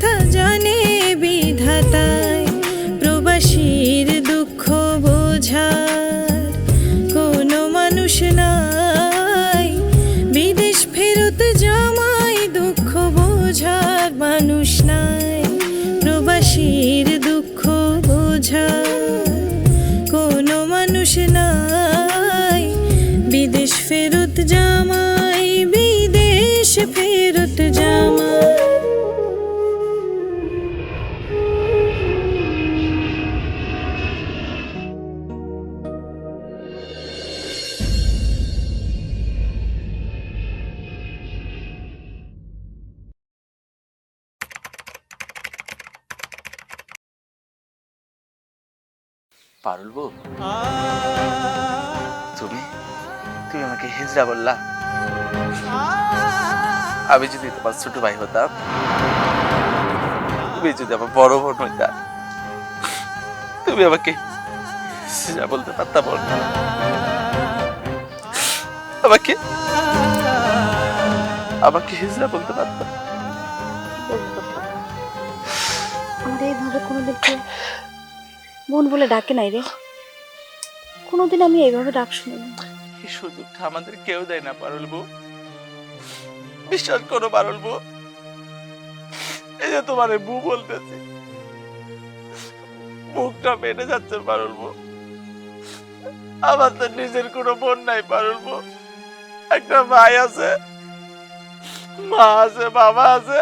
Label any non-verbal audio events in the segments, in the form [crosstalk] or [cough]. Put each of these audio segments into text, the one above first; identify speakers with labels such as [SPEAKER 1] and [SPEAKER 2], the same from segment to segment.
[SPEAKER 1] ব্যথা জানে বিধাতায়, প্রবাসীর দুঃখ বোঝার কোনো মানুষ নাই। বিদেশ ফেরত জামাই দুঃখ বোঝার মানুষ নাই। প্রবাসীর দুঃখ বোঝার কোনো মানুষ নাই। বিদেশ ফেরত জামাই
[SPEAKER 2] তুমি আমাকে হিজড়া বললা। আমি যদি তোমার ছোট ভাই হতাম, তুমি যদি আমার বড় বোন হইতা, তুমি আমাকে হিজড়া বলতে পারতাম না। আমাকে আমাকে হিজড়া বলতে পারতাম
[SPEAKER 3] বোন বলে ডাকে নাই রে। কোনোদিন আমি এইভাবে ডাক শুনিনি।
[SPEAKER 2] সুযোগটা আমাদের কেউ দেয় না বউ। বিশ্বাস করো বউ। এই যে তোমার মুখটা মেটে যাচ্ছে বউ। আমার তো নিজের কোনো বোন নাই পারুল বউ। একটা ভাই আছে, মা আছে, বাবা আছে।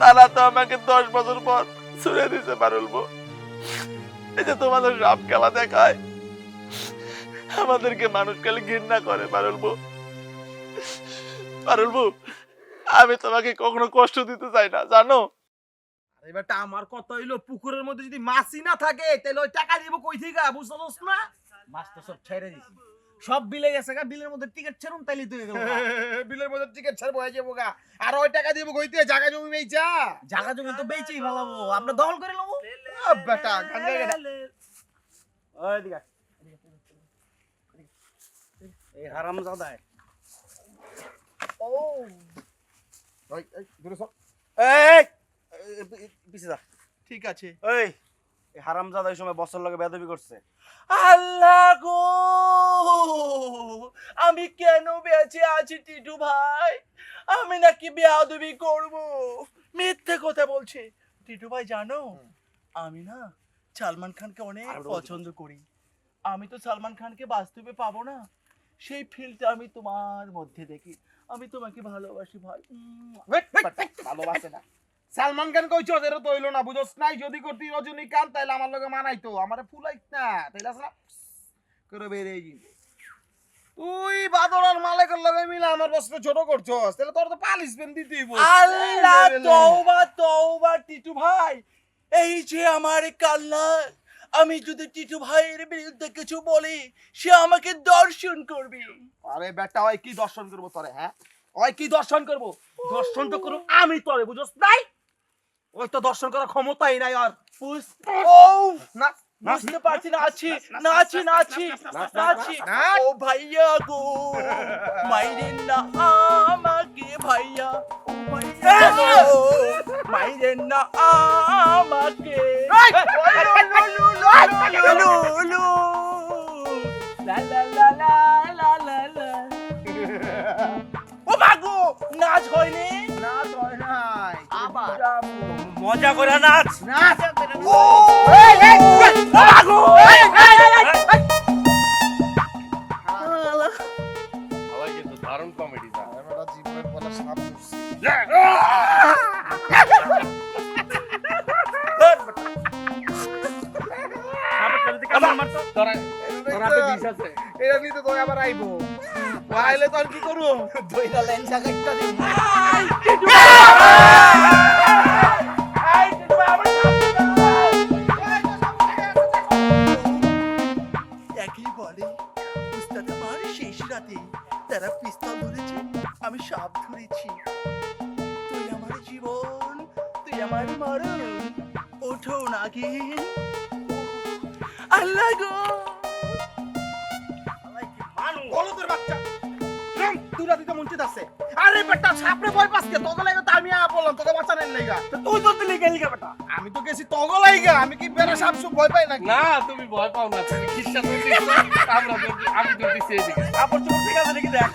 [SPEAKER 2] তারা তো আমাকে দশ বছর পর ছুড়ে দিছে পারুল বউ। এই যে তোমাদের রাম খেলা দেখায়। আমাদেরকে মানুষ খালি ঘৃণা করে পারুলবো পারুলবো আমি তোমাকে কখনো কষ্ট দিতে চাই না জানো?
[SPEAKER 4] এবারটা আমার কথা হইল পুকুরের মধ্যে যদি মাছই না থাকে তাহলে ওই টাকা দিব কই থেকে? বুঝতে পারছ না? মাছ তো সব ছেড়ে দিছি। সব বিলে গেছে গা বিলের মধ্যে টিকিট ছাড়ুন তাইলে তো গেল [laughs] বিলের মধ্যে টিকিট ছাড়বো হয়ে যাব গা। আর ওই টাকা দিব কইতে জায়গা জমি বেচা জায়গা জমি তো বেচেই ভালাবো আমরা দখল করে নেব। বেটা গাঙ্গা গেটা। ওই দিকে এই হারাম জাদায়। ও। এই দূরে সর। এই পিছে যা।
[SPEAKER 2] ঠিক আছে।
[SPEAKER 4] এই এই হারামজাদা এই সময় বছর লগে বেদবি করছে।
[SPEAKER 2] আল্লাহ গো! আমি কেন বেঁচে আছি টিটু ভাই? আমি নাকি বেয়াদবি করব? মিথ্যে কথা বলছে। টিটু ভাই জানো? আমি না সালমান খানকে অনেক পছন্দ করি। আমি তো সালমান খানকে বাস্তবে পাবো না। সেই ফিলটা আমি তোমার মধ্যে দেখি। আমি তোমাকে ভালোবাসি ভাই।
[SPEAKER 4] ভালোবাসে না। সালমান খান কইছো এরা তো হইল না বুঝছ নাই। যদি করতি রজনীকান্ত তাইলে আমার লগে মানাইতো। আমারে ফুলাইত না। তাইলে আসলে করে বেরিয়ে গিয়ে তুই বাদরার মালিকের লগে মিলে আমার বস্ত্র ছোট করছস। তাহলে তোর তো পালিশমেন্ট দিতেই বল
[SPEAKER 2] আল্লাহ তওবা তওবা টিটু ভাই। এই যে আমার কান্না আমি যদি টিটু ভাইয়ের বিরুদ্ধে কিছু বলি সে আমাকে দর্শন করবে।
[SPEAKER 4] আরে বেটা ওই কি দর্শন করব তোরে হ্যাঁ? ওই কি দর্শন করব? দর্শন তো করব আমি তোরে বুঝছ নাই? ওই তো দর্শন করার ক্ষমতাই নাই আর। ও না
[SPEAKER 2] বুঝতে পারছি না আছি না আছি না আছি না আছি। ও ভাইয়া গো মাইরেন না আমাকে ভাইয়া ও ভাইয়া গো মাইরেন না আমাকে। ও মাগো নাচ হয়নি
[SPEAKER 4] নাচ হয় নাই
[SPEAKER 2] আবার।
[SPEAKER 4] মজা করে নাচ নাচ
[SPEAKER 2] ও মাগো
[SPEAKER 5] তোরা তোর বিষ আছে।
[SPEAKER 4] নিতে তো আবার আইবো। আইলে তো আর কি করব?
[SPEAKER 2] টিটু ভাই
[SPEAKER 6] আমি
[SPEAKER 4] রাম দিতে রাতে মন চিত আছে। আরে বেটা সাপরে ভয় পাসকে তোকে লাগা তো আমি আ বললাম তোকে বাঁচানোর লাইগা তো তুই তো দিলি গেলি গা বেটা? আমি তো গেছি তোকে লাইগা আমি কি বেটা সাপ সুপ ভয় পাই নাকি?
[SPEAKER 5] না তুমি ভয় পাও না তুমি খ্রিস্টান আমরা আমি তো দিছি এদিকে।
[SPEAKER 4] কাপড় চোপড় ঠিক আছে নাকি দেখ।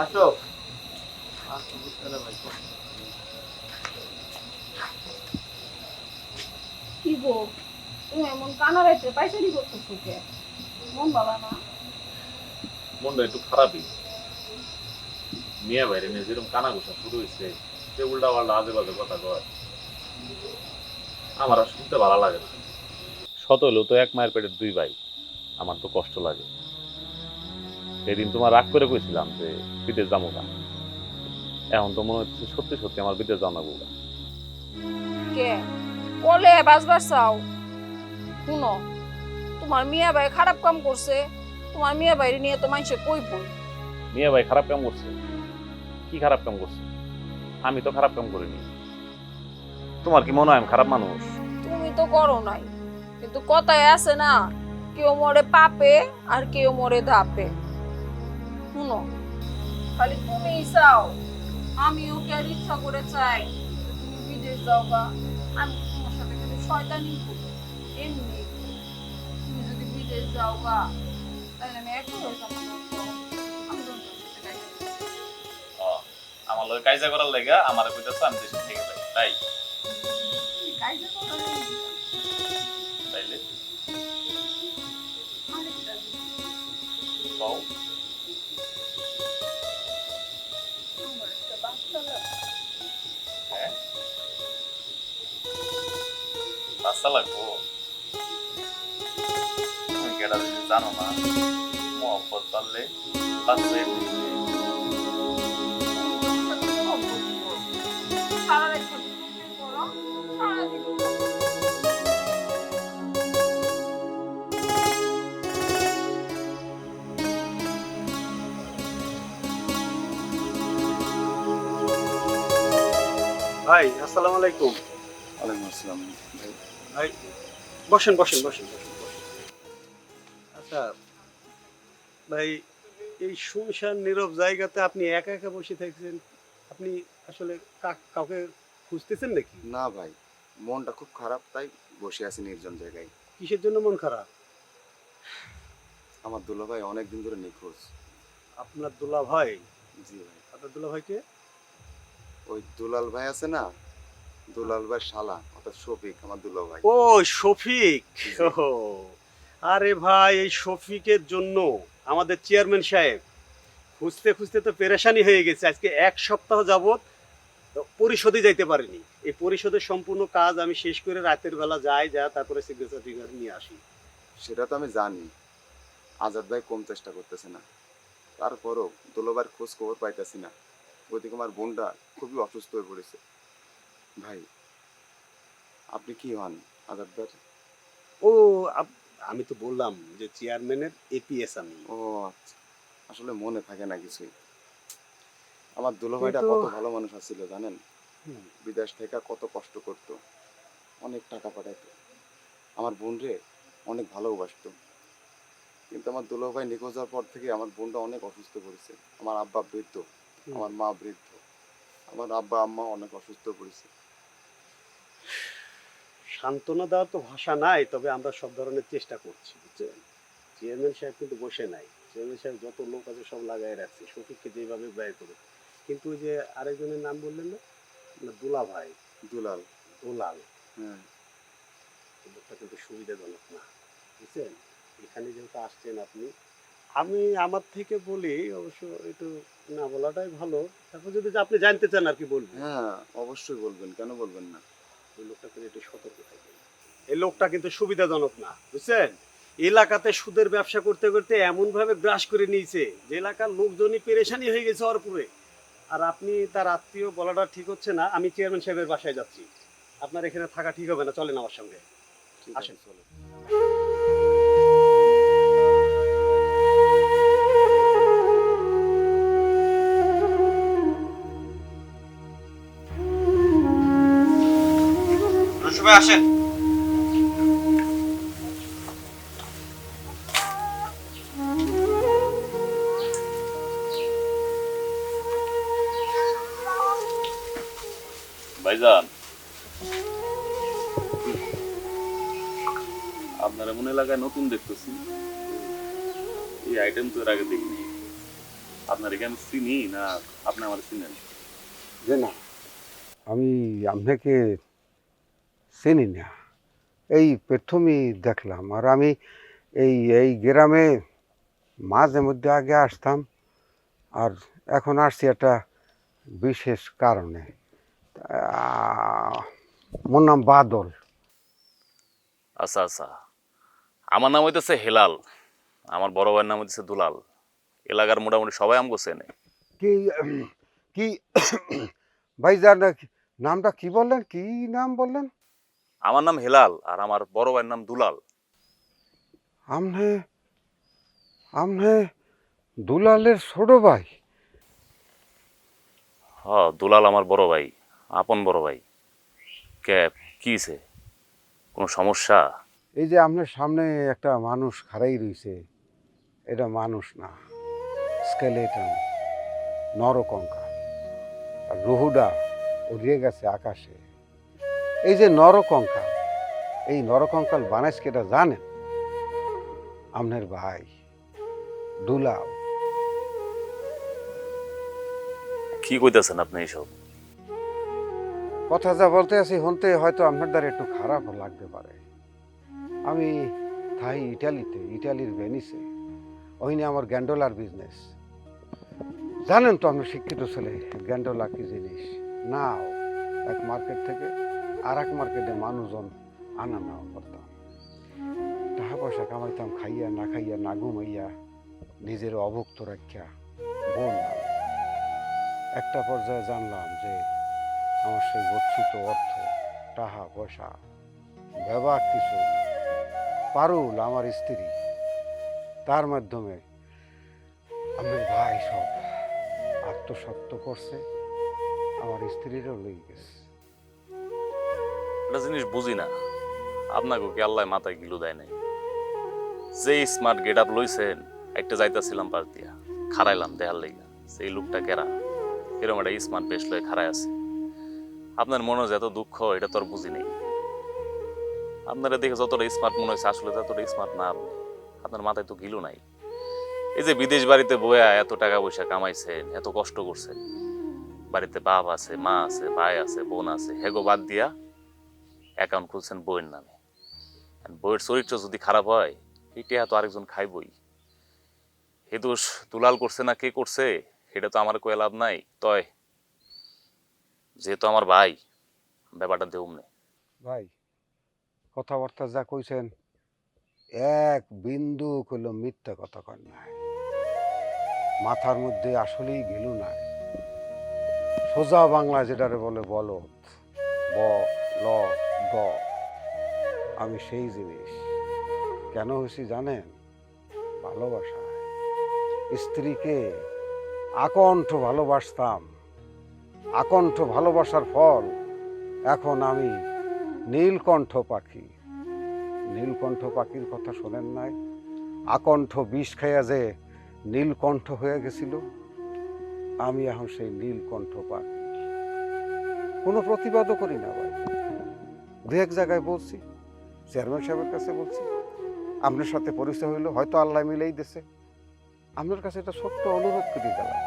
[SPEAKER 2] আসো।
[SPEAKER 3] কি গো? তুমি এমন কানা রাইতে পাইসারি করতেছো কে? মন বাবা না?
[SPEAKER 7] মনটা একটু খারাপই। মিয়া বাইরে নিয়ে যেরকম কানা ঘোষা শুরু হয়েছে সে উল্টা পাল্টা আজে বাজে কথা কয়। আমার আর শুনতে ভালো লাগে না। শত হলেও তো এক মায়ের পেটের দুই ভাই আমার তো কষ্ট লাগে। সেদিন তোমার রাগ করে কইছিলাম যে বিদেশ যাব না। এখন তো মনে হচ্ছে সত্যি সত্যি আমার বিদেশ যাও না বউরা
[SPEAKER 8] কে? বলে বাসবার চাও? শুনো তোমার মিয়া ভাই খারাপ কাম করছে তোমার মিয়া ভাই নিয়ে তো মানুষে কই বই
[SPEAKER 7] মিয়া ভাই খারাপ কাম করছে? কি খারাপ কাম করছে? আমি তো খারাপ কাম করিনি। তোমার কি মনে হয় আমি খারাপ মানুষ?
[SPEAKER 8] তুমি তো করো নাই কিন্তু কথায় আছে না কেউ মরে পাপে আর কেউ মরে দাপে শুনো। খালি তুমি চাও আমি ওকে আর ইচ্ছা করে চাই। তুমি বিদেশ যাও বা আমি তোমার সাথে কিন্তু শয়তানি করি। এমনি। তুমি যদি বিদেশ যাও বা তাহলে আমি একই হয়ে যাব।
[SPEAKER 7] আমার লগে কাইজা করার লেগা আমার কইতাছে আমি দেশে থেকে যাই। তাই?
[SPEAKER 8] গাইতে করার।
[SPEAKER 7] তাইলে? কও। রাস্তা লাগবো তুমি কেডা যদি জানো না মোহব্বত পারলে
[SPEAKER 8] করো।
[SPEAKER 9] ভাই আসসালামু আলাইকুম
[SPEAKER 2] ওয়ালাইকুম আসসালাম ভাই
[SPEAKER 9] ভাই বসেন বসেন বসেন বসেন বসেন। আচ্ছা ভাই এই শুনশান নীরব জায়গাতে আপনি একা একা বসে থাকছেন আপনি আসলে কা- কাউকে খুঁজতেছেন নাকি?
[SPEAKER 10] না ভাই মনটা খুব খারাপ তাই বসে আছি নির্জন জায়গায়।
[SPEAKER 9] কিসের জন্য মন খারাপ?
[SPEAKER 10] আমার দুলা ভাই অনেকদিন ধরে নিখোঁজ।
[SPEAKER 9] আপনার দুলা ভাই
[SPEAKER 10] জি ভাই।
[SPEAKER 9] আপনার দুলা ভাইকে
[SPEAKER 10] ওই দুলাল ভাই আছে না দুলাল ভাই শালা অর্থাৎ শফিক আমার দুলো ভাই।
[SPEAKER 9] ও শফিক। ও আরে ভাই এই শফিকের জন্য আমাদের চেয়ারম্যান সাহেব খুঁজতে খুঁজতে তো পেরেশানি হয়ে গেছে। আজকে এক সপ্তাহ যাবত পরিশোধে যাইতে পারিনি। এই পরিশোধের সম্পূর্ণ কাজ আমি শেষ করে রাতের বেলা যাই যা তারপরে সিগনেচার ফিগার নিয়ে আসি।
[SPEAKER 10] সেটা তো আমি জানি। আজাদ ভাই কম চেষ্টা করতেছে না। তারপরও দুলোবার খোঁজ খবর পাইতেছি না। ওইদিকে আমার বোনটা খুবই অসুস্থ হয়ে পড়েছে। ভাই আপনি কি হন আজাদ
[SPEAKER 9] ও আমি তো বললাম যে চেয়ারম্যানের এপিএস আমি।
[SPEAKER 10] ও আচ্ছা। আসলে মনে থাকে না কিছুই। আমার দুলো ভাইটা
[SPEAKER 9] কিন্তু-
[SPEAKER 10] কত ভালো মানুষ আছিল জানেন? বিদেশ থেকে কত কষ্ট করত অনেক টাকা পাঠাইতো। আমার বোন রে অনেক ভালোবাসতো। কিন্তু আমার দুলো ভাই নিখোঁজ হওয়ার পর থেকে আমার বোনটা অনেক অসুস্থ পড়েছে। আমার আব্বা বৃদ্ধ আমার মা বৃদ্ধ। আমার আব্বা আম্মা অনেক অসুস্থ পড়েছে।
[SPEAKER 9] সান্ত্বনা দেওয়ার তো ভাষা নাই তবে আমরা সব ধরনের চেষ্টা করছি বুঝছেন? চেয়ারম্যান সাহেব কিন্তু বসে নাই। চেয়ারম্যান সাহেব যত লোক আছে সব লাগাই রাখছে শফিককে যেভাবে ব্যয় করে কিন্তু ওই যে আরেকজনের নাম বললেন না? দুলা ভাই
[SPEAKER 10] দুলাল।
[SPEAKER 9] দুলাল।
[SPEAKER 10] হ্যাঁ।
[SPEAKER 9] লোকটা কিন্তু সুবিধাজনক না বুঝছেন? এখানে যেহেতু আসছেন আপনি আমি আমার থেকে বলি অবশ্য একটু না বলাটাই ভালো। তারপর যদি আপনি জানতে চান আর কি বলব
[SPEAKER 10] হ্যাঁ অবশ্যই বলবেন কেন বলবেন না?
[SPEAKER 9] ওই লোকটা কিন্তু একটু সতর্ক থাকবেন এই লোকটা কিন্তু সুবিধাজনক না বুঝছেন? এলাকাতে সুদের ব্যবসা করতে করতে এমনভাবে গ্রাস করে নিয়েছে যে এলাকার লোকজনই পেরেশানি হয়ে গেছে অরপুরে আর আপনি তার আত্মীয় বলাটা ঠিক হচ্ছে না আমি চেয়ারম্যান সাহেবের বাসায় যাচ্ছি। আপনার এখানে থাকা ঠিক হবে না চলেন আমার সঙ্গে। আসেন। চলুন।
[SPEAKER 2] সবাই আসেন।
[SPEAKER 7] ভাইজান। আপনারা মনে এলাকায় নতুন দেখতেছি। এই আইটেম তো এর আগে দেখিনি। আপনার এখানে চিনি না আপনি আমার চিনেন।
[SPEAKER 11] যে না আমি আপনাকে চিনি না। এই প্রথমই দেখলাম আর আমি এই এই গ্রামে মাঝে মধ্যে আগে আসতাম আর এখন আসছি একটা বিশেষ কারণে। মোর নাম বাদল।
[SPEAKER 7] আচ্ছা আচ্ছা। আমার নাম হইতেছে হেলাল। আমার বড় ভাইয়ের নাম হইতেছে দুলাল। এলাকার মোটামুটি সবাই আমগো চেনে।
[SPEAKER 11] কি কি ভাইজান নামটা কি বললেন? কি নাম বললেন?
[SPEAKER 7] আমার নাম হেলাল আর আমার বড় ভাইয়ের নাম দুলাল।
[SPEAKER 11] আমনে আমনে দুলালের ছোট ভাই।
[SPEAKER 7] হ দুলাল আমার বড় ভাই আপন বড় ভাই। কে কিছে কোনো সমস্যা?
[SPEAKER 11] এই যে আপনার সামনে একটা মানুষ খাড়াই রইছে এটা মানুষ না স্কেলেটন নরকঙ্কা আর রুহুডা উড়িয়ে গেছে আকাশে। এই যে নরকঙ্কাল এই নরকঙ্কাল বানাইস কেটা জানেন আপনার ভাই দুলাও
[SPEAKER 7] কি কইতেছেন আপনি এইসব?
[SPEAKER 11] কথা যা বলতে আছি হনতে হয়তো আপনার দ্বারা একটু খারাপ লাগতে পারে। আমি থাই ইটালিতে ইটালির ভেনিসে। ওইনে আমার গ্যান্ডোলার বিজনেস জানেন তো আমি শিক্ষিত ছেলে গ্যান্ডোলা কি জিনিস? নাও এক মার্কেট থেকে আর এক মার্কেটে মানুষজন আনা নেওয়া করতাম। টাকা পয়সা কামাইতাম, খাইয়া না খাইয়া, না ঘুমাইয়া নিজের অভুক্ত রাখিয়া বোন একটা পর্যায়ে জানলাম যে আমার সেই গচ্ছিত অর্থ, টাকা পয়সা, ব্যবহার কিছু পারুল আমার স্ত্রী। তার মাধ্যমে আমার ভাই সব আত্মসত্য করছে, আমার স্ত্রীরও লেগে গেছে।
[SPEAKER 7] একটা জিনিস বুঝি না। আপনাকে কি আল্লাহ মাথায় গিলু দেয় নাই? যে স্মার্ট গেট আপ লইছেন, একটা যাইতাছিলাম পাশ দিয়া খারাইলাম দেহার লেগা, সেই লোকটা কেরা? এরকম একটা স্মার্ট বেশ লয়ে খারাই আছে। আপনার মনে যে এত দুঃখ, এটা তো আর বুঝি নেই। আপনারা দেখে যতটা স্মার্ট মনে হয়েছে, আসলে ততটা স্মার্ট না আপনি। আপনার মাথায় তো গিলু নাই। এই যে বিদেশ বাড়িতে বয়া এত টাকা পয়সা কামাইছেন, এত কষ্ট করছেন। বাড়িতে বাপ আছে, মা আছে, ভাই আছে, বোন আছে, হেগো বাদ দিয়া অ্যাকাউন্ট খুলছেন বইয়ের নামে। বইয়ের চরিত্র যদি খারাপ হয় এটা তো আরেকজন খাইবই। হে দোষ দুলাল করছে না কে করছে সেটা তো আমার কয়ে লাভ নাই। তয়, যেহেতু আমার ভাই, ব্যাপারটা দেউম নেই
[SPEAKER 11] ভাই, কথাবার্তা যা কইছেন, এক বিন্দু কইল মিথ্যা কথা কন নাই মাথার মধ্যে আসলেই গেল নাই সোজা বাংলা যেটারে বলে বলদ ব ল, গ। আমি সেই জিনিস। কেন হয়েছি জানেন? ভালোবাসা। স্ত্রীকে আকণ্ঠ ভালোবাসতাম। আকণ্ঠ ভালোবাসার ফল এখন আমি নীলকণ্ঠ পাখি। নীলকণ্ঠ পাখির কথা শোনেন নাই? আকণ্ঠ বিষ খাইয়া যে নীলকণ্ঠ হয়ে গেছিল, আমি এখন সেই নীলকণ্ঠ পাখি। কোনো প্রতিবাদও করি না ভাই। দু এক জায়গায় বলছি, চেয়ারম্যান সাহেবের কাছে বলছি, আপনার সাথে পরিচয় হইল, হয়তো আল্লাহ মিলেই দিছে। আপনার কাছে এটা ছোট্ট অনুরোধ করে গেলাম।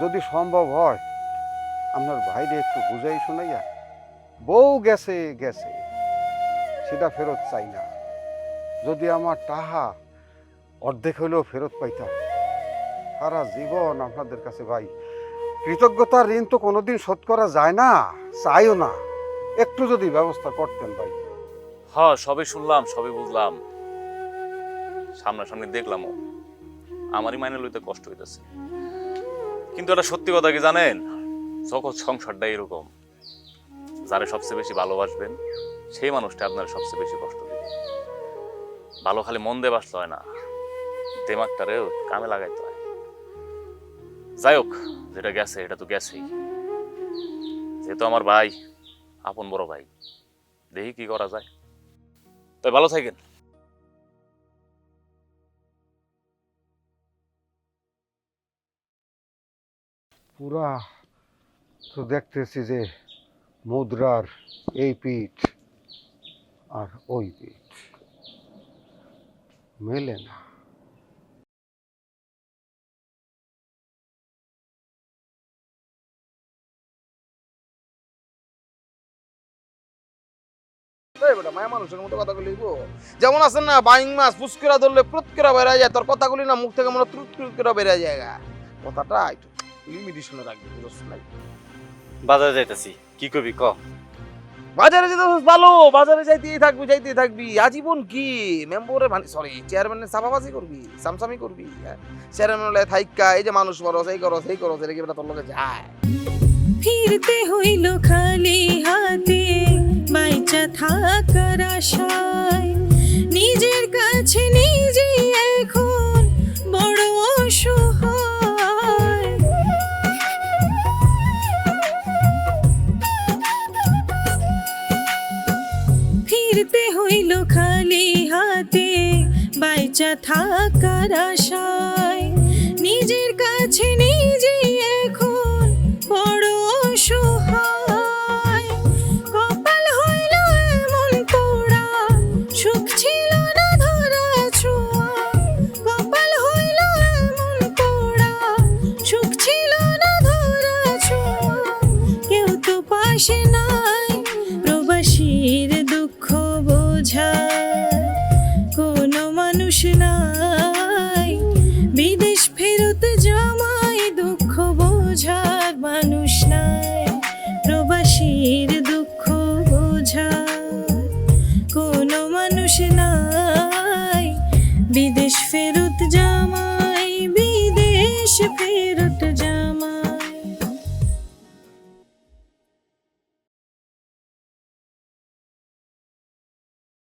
[SPEAKER 11] যদি সম্ভব হয়, আপনার ভাইরে একটু বুঝাই শোনাইয়া, বউ গেছে গেছে, সেটা ফেরত চাই না। যদি আমার টাহা অর্ধেক হইলেও ফেরত পাইতাম, সারা জীবন আপনাদের কাছে ভাই, কৃতজ্ঞতার ঋণ তো কোনোদিন শোধ করা যায় না, চাইও না। একটু যদি ব্যবস্থা করতেন ভাই।
[SPEAKER 7] হ্যাঁ সবই শুনলাম সবই বুঝলাম। সামনাসামনি দেখলামও আমারই মাইনে লইতে কষ্ট হইতেছে। কিন্তু এটা সত্যি কথা কি জানেন? জগৎ সংসারটা এরকম। যারা সবচেয়ে বেশি ভালোবাসবেন, সেই মানুষটা আপনার সবচেয়ে বেশি কষ্ট দেবে। ভালো খালি মন দিয়ে বাসতে হয় না। দেমাগটারেও কামে লাগাইতে হয়। যাই হোক, যেটা গেছে, এটা তো গেছেই। যেহেতু আমার ভাই আপন বড় ভাই। দেখি কি করা যায়। তাই ভালো থাকেন।
[SPEAKER 11] পুরা তো দেখতেছি যে মুদ্রার এই পিঠ আর ওই পিঠ। মেলে না।
[SPEAKER 4] মায়া মানুষের মতো কথা বলিব যেমন আছেন না বাইং মাছ পুষ্করা ধরলে প্রুৎকরা বেড়া যায় তোর কথাগুলি না মুখ থেকে মনে ত্রুত করে বেড়া যায় গা। কথাটা একটু লিমিটেশনে রাখবি বুঝছ নাই
[SPEAKER 2] বাজারে যাইতেছি কি কবি ক?
[SPEAKER 4] বাজারে যেতে ভালো বাজারে যাইতেই থাকবি যাইতেই থাকবি। আজীবন কি? মেম্বরে মানে সরি চেয়ারম্যানের চাপাবাজি করবি সামসামি করবি? চেয়ারম্যান হলে থাইকা এই যে মানুষ করো সেই করো সেই করো সেটা কি বেটা তোর লগে যায়?
[SPEAKER 1] ফিরতে হইল খালি হাতে। বাইচা থাকার আশায় নিজের কাছে নিজেই এখন বড় অসহায়। ফিরতে হইল খালি হাতে, বাইচা থাকার আশায়